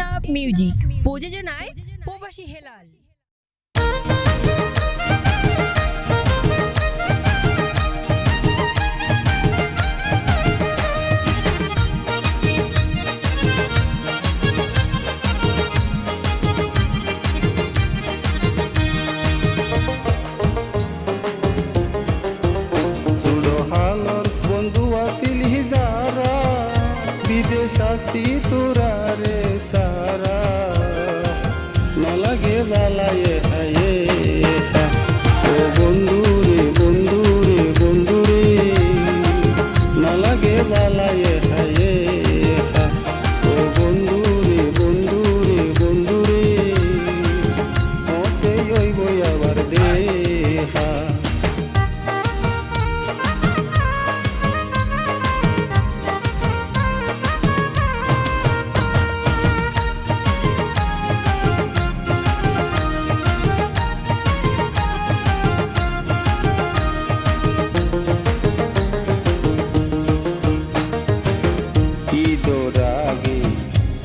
না মিউজিক প্রযোজনায় প্রবাসী হেলাল।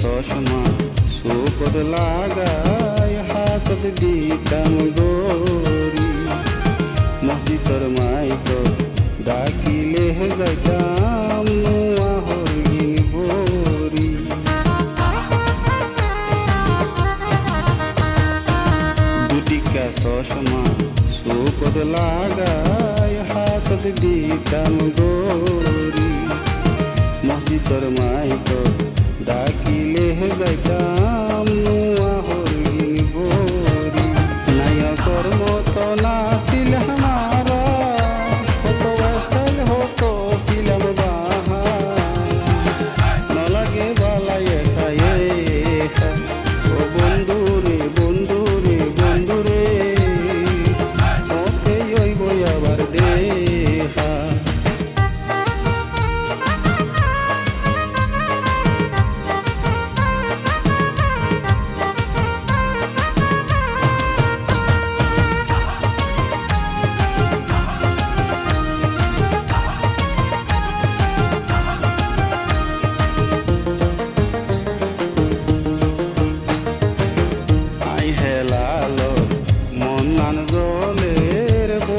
চশমা সুপদ লাগায় হাতত দিতাম গরি। মসজিদর মাইক ডাকিলে যাইতাম চশমা সুপদ লাগায় হাতত দিতাম গরি মসজিদর মাইক दाखिले जायता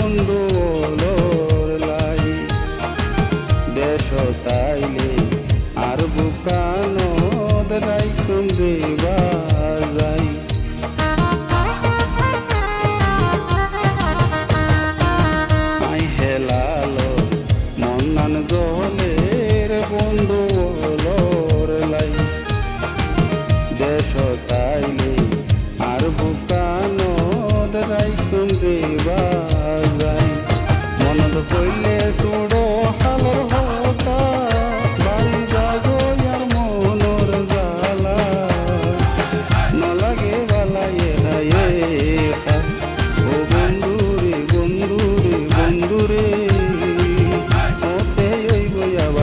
কুণ্ডলর লাগি দেশ তাইলে আর বুকান দাই কুণ্ডে বাজাই। আই হেলাল মন্নান জলের বন্ধু।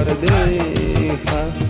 يخديها